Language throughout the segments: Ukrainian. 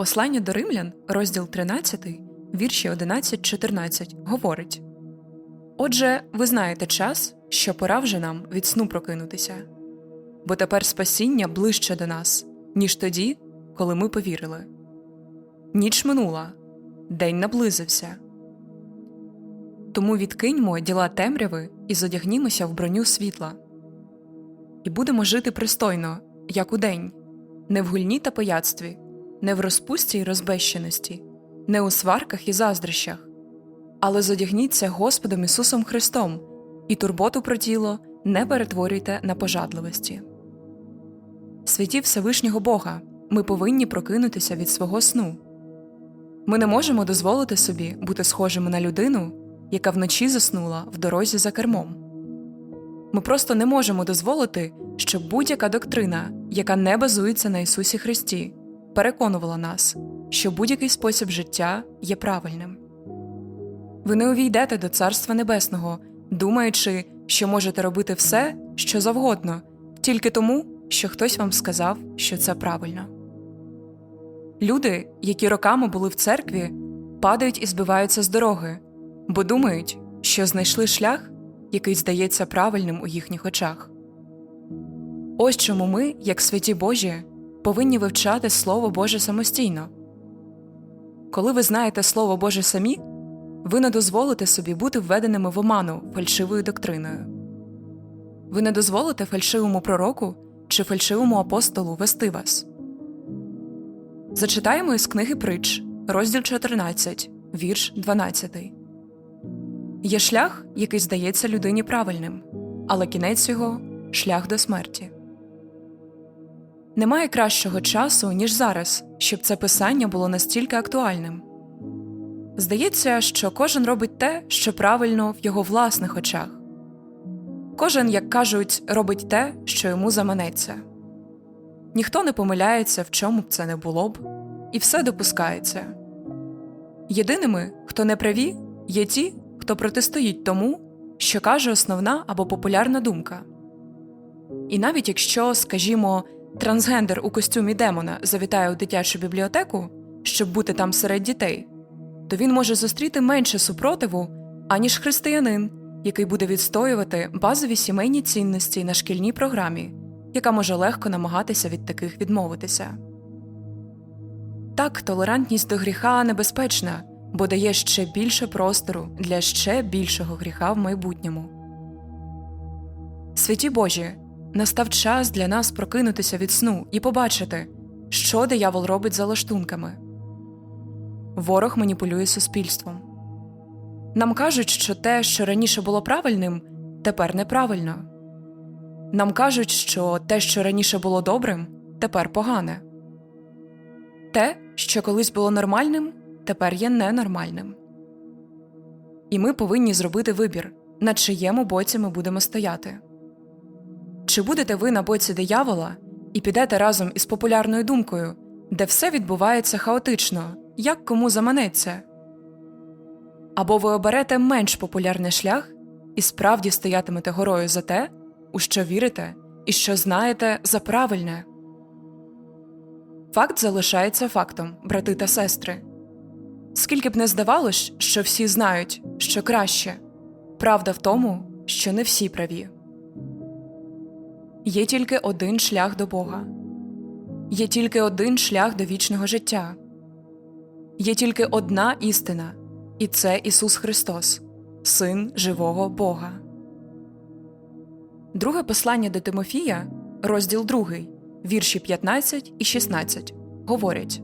Послання до римлян, розділ 13, вірші 11-14, говорить Отже, ви знаєте час, що пора вже нам від сну прокинутися, бо тепер спасіння ближче до нас, ніж тоді, коли ми повірили. Ніч минула, день наблизився. Тому відкиньмо діла темряви і зодягнімося в броню світла. І будемо жити пристойно, як удень, не в гульні та пияцтві, не в розпусті й розбещеності, не у сварках і заздрощах, але зодягніться Господом Ісусом Христом і турботу про тіло не перетворюйте на пожадливості. Святі Всевишнього Бога, ми повинні прокинутися від свого сну. Ми не можемо дозволити собі бути схожими на людину, яка вночі заснула в дорозі за кермом. Ми просто не можемо дозволити, щоб будь-яка доктрина, яка не базується на Ісусі Христі, переконувала нас, що будь-який спосіб життя є правильним. Ви не увійдете до Царства Небесного, думаючи, що можете робити все, що завгодно, тільки тому, що хтось вам сказав, що це правильно. Люди, які роками були в церкві, падають і збиваються з дороги, бо думають, що знайшли шлях, який здається правильним у їхніх очах. Ось чому ми, як святі Божі, повинні вивчати Слово Боже самостійно. Коли ви знаєте Слово Боже самі, ви не дозволите собі бути введеними в оману фальшивою доктриною. Ви не дозволите фальшивому пророку чи фальшивому апостолу вести вас. Зачитаємо із книги Притч, розділ 14, вірш 12. Є шлях, який здається людині правильним, але кінець його шлях до смерті. Немає кращого часу, ніж зараз, щоб це писання було настільки актуальним. Здається, що кожен робить те, що правильно в його власних очах. Кожен, як кажуть, робить те, що йому заманеться. Ніхто не помиляється, в чому б це не було б, і все допускається. Єдиними, хто не праві, є ті, хто протистоїть тому, що каже основна або популярна думка. І навіть якщо, скажімо, трансгендер у костюмі демона завітає у дитячу бібліотеку, щоб бути там серед дітей, то він може зустріти менше супротиву, аніж християнин, який буде відстоювати базові сімейні цінності на шкільній програмі, яка може легко намагатися від таких відмовитися. Так, толерантність до гріха небезпечна, бо дає ще більше простору для ще більшого гріха в майбутньому. Святі Божі, настав час для нас прокинутися від сну і побачити, що диявол робить за лаштунками. Ворог маніпулює суспільством. Нам кажуть, що те, що раніше було правильним, тепер неправильно. Нам кажуть, що те, що раніше було добрим, тепер погане. Те, що колись було нормальним, тепер є ненормальним. І ми повинні зробити вибір, на чиєму боці ми будемо стояти. Чи будете ви на боці диявола і підете разом із популярною думкою, де все відбувається хаотично, як кому заманеться? Або ви оберете менш популярний шлях і справді стоятимете горою за те, у що вірите і що знаєте за правильне. Факт залишається фактом, брати та сестри. Скільки б не здавалось, що всі знають, що краще, правда в тому, що не всі праві. Є тільки один шлях до Бога, є тільки один шлях до вічного життя, є тільки одна істина, і це Ісус Христос, Син живого Бога. Друге послання до Тимофія, розділ 2, вірші 15 і 16, говорять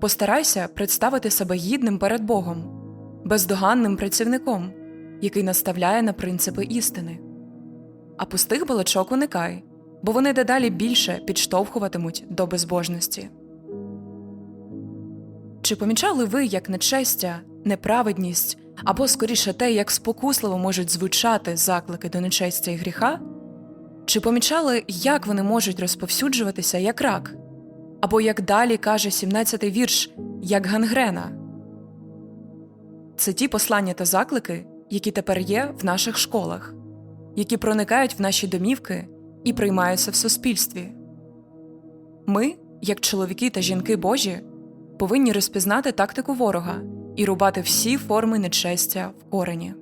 Постарайся представити себе гідним перед Богом, бездоганним працівником, який наставляє на принципи істини. А пустих балачок уникай, бо вони дедалі більше підштовхуватимуть до безбожності. Чи помічали ви, як нечестя, неправедність або скоріше те, як спокусливо можуть звучати заклики до нечестя і гріха? Чи помічали, як вони можуть розповсюджуватися як рак? Або як далі каже 17-й вірш, як гангрена? Це ті послання та заклики, які тепер є в наших школах, які проникають в наші домівки і приймаються в суспільстві. Ми, як чоловіки та жінки Божі, повинні розпізнати тактику ворога і рубати всі форми нечестя в корені.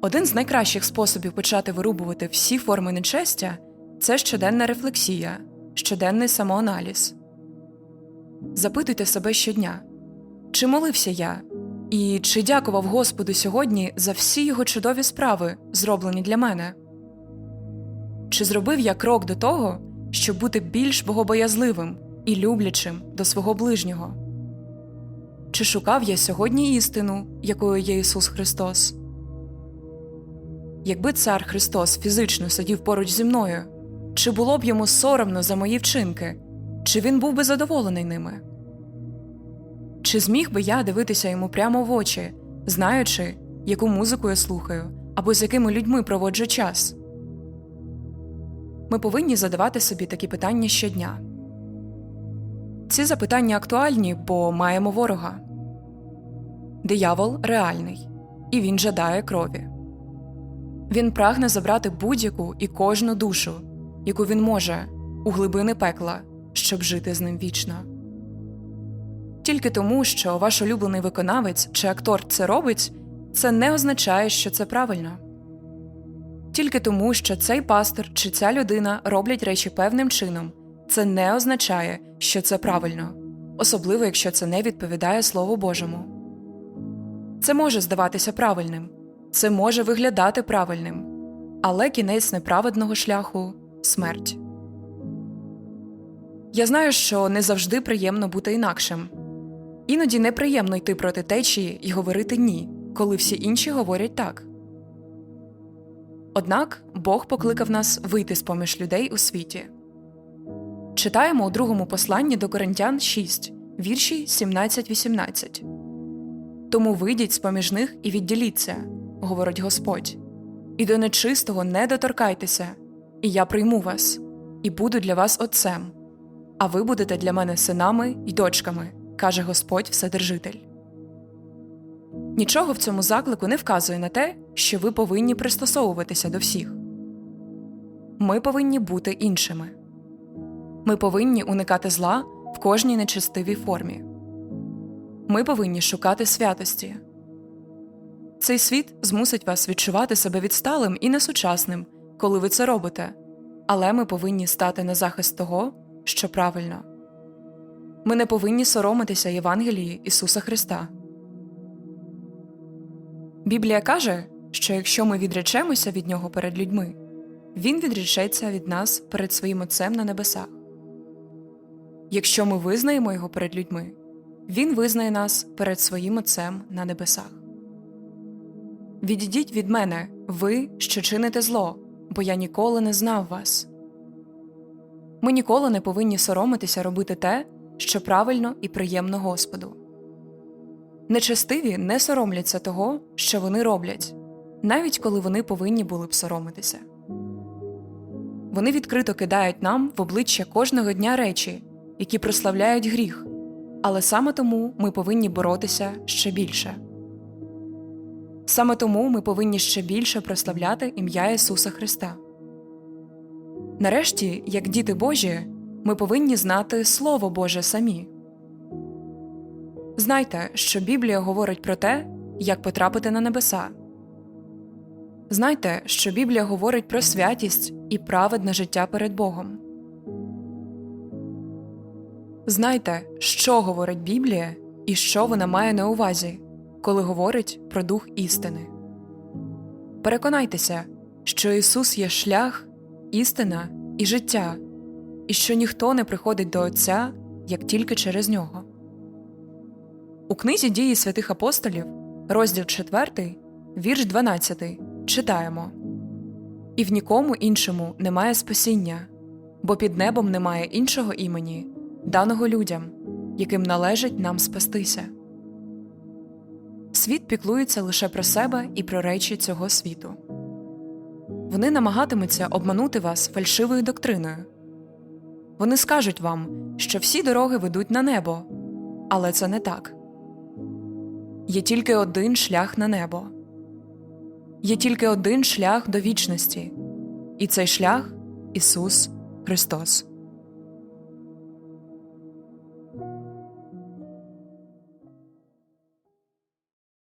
Один з найкращих способів почати вирубувати всі форми нечестя це щоденна рефлексія, щоденний самоаналіз. Запитуйте себе щодня, чи молився я, і чи дякував Господу сьогодні за всі його чудові справи, зроблені для мене? Чи зробив я крок до того, щоб бути більш богобоязливим і люблячим до свого ближнього? Чи шукав я сьогодні істину, якою є Ісус Христос? Якби цар Христос фізично сидів поруч зі мною, чи було б йому соромно за мої вчинки, чи він був би задоволений ними? Чи зміг би я дивитися йому прямо в очі, знаючи, яку музику я слухаю або з якими людьми проводжу час? Ми повинні задавати собі такі питання щодня. Ці запитання актуальні, бо маємо ворога. Диявол реальний, і він жадає крові. Він прагне забрати будь-яку і кожну душу, яку він може, у глибини пекла, щоб жити з ним вічно. Тільки тому, що ваш улюблений виконавець чи актор це робить, це не означає, що це правильно. Тільки тому, що цей пастор чи ця людина роблять речі певним чином, це не означає, що це правильно, особливо якщо це не відповідає Слову Божому. Це може здаватися правильним, це може виглядати правильним, але кінець неправедного шляху смерть. Я знаю, що не завжди приємно бути інакшим. Іноді неприємно йти проти течії і говорити ні, коли всі інші говорять так. Однак Бог покликав нас вийти з поміж людей у світі. Читаємо у другому посланні до Коринтян 6, вірші 17-18. Тому вийдіть з поміж них і відділіться, говорить Господь, і до нечистого не доторкайтеся, і я прийму вас, і буду для вас отцем, а ви будете для мене синами й дочками, каже Господь Вседержитель. Нічого в цьому заклику не вказує на те, що ви повинні пристосовуватися до всіх. Ми повинні бути іншими. Ми повинні уникати зла в кожній нечестивій формі. Ми повинні шукати святості. Цей світ змусить вас відчувати себе відсталим і несучасним, коли ви це робите, але ми повинні стати на захист того, що правильно. Ми не повинні соромитися Євангелії Ісуса Христа. Біблія каже, що якщо ми відречемося від Нього перед людьми, Він відречеться від нас перед своїм Отцем на небесах. Якщо ми визнаємо Його перед людьми, Він визнає нас перед своїм Отцем на небесах. Відійдіть від мене, ви, що чините зло, бо я ніколи не знав вас. Ми ніколи не повинні соромитися робити те, що правильно і приємно Господу. Нечестиві не соромляться того, що вони роблять, навіть коли вони повинні були б соромитися. Вони відкрито кидають нам в обличчя кожного дня речі, які прославляють гріх, але саме тому ми повинні боротися ще більше. Саме тому ми повинні ще більше прославляти ім'я Ісуса Христа. Нарешті, як діти Божі, ми повинні знати Слово Боже самі. Знайте, що Біблія говорить про те, як потрапити на небеса. Знайте, що Біблія говорить про святість і праведне життя перед Богом. Знайте, що говорить Біблія і що вона має на увазі, коли говорить про дух істини. Переконайтеся, що Ісус є шлях, істина і життя, і що ніхто не приходить до Отця як тільки через нього. У книзі дії святих апостолів, розділ 4, вірш 12, читаємо І в нікому іншому немає спасіння, бо під небом немає іншого імені, даного людям, яким належить нам спастися. Світ піклується лише про себе і про речі цього світу. Вони намагатимуться обманути вас фальшивою доктриною. Вони скажуть вам, що всі дороги ведуть на небо, але це не так. Є тільки один шлях на небо, є тільки один шлях до вічності, і цей шлях Ісус Христос.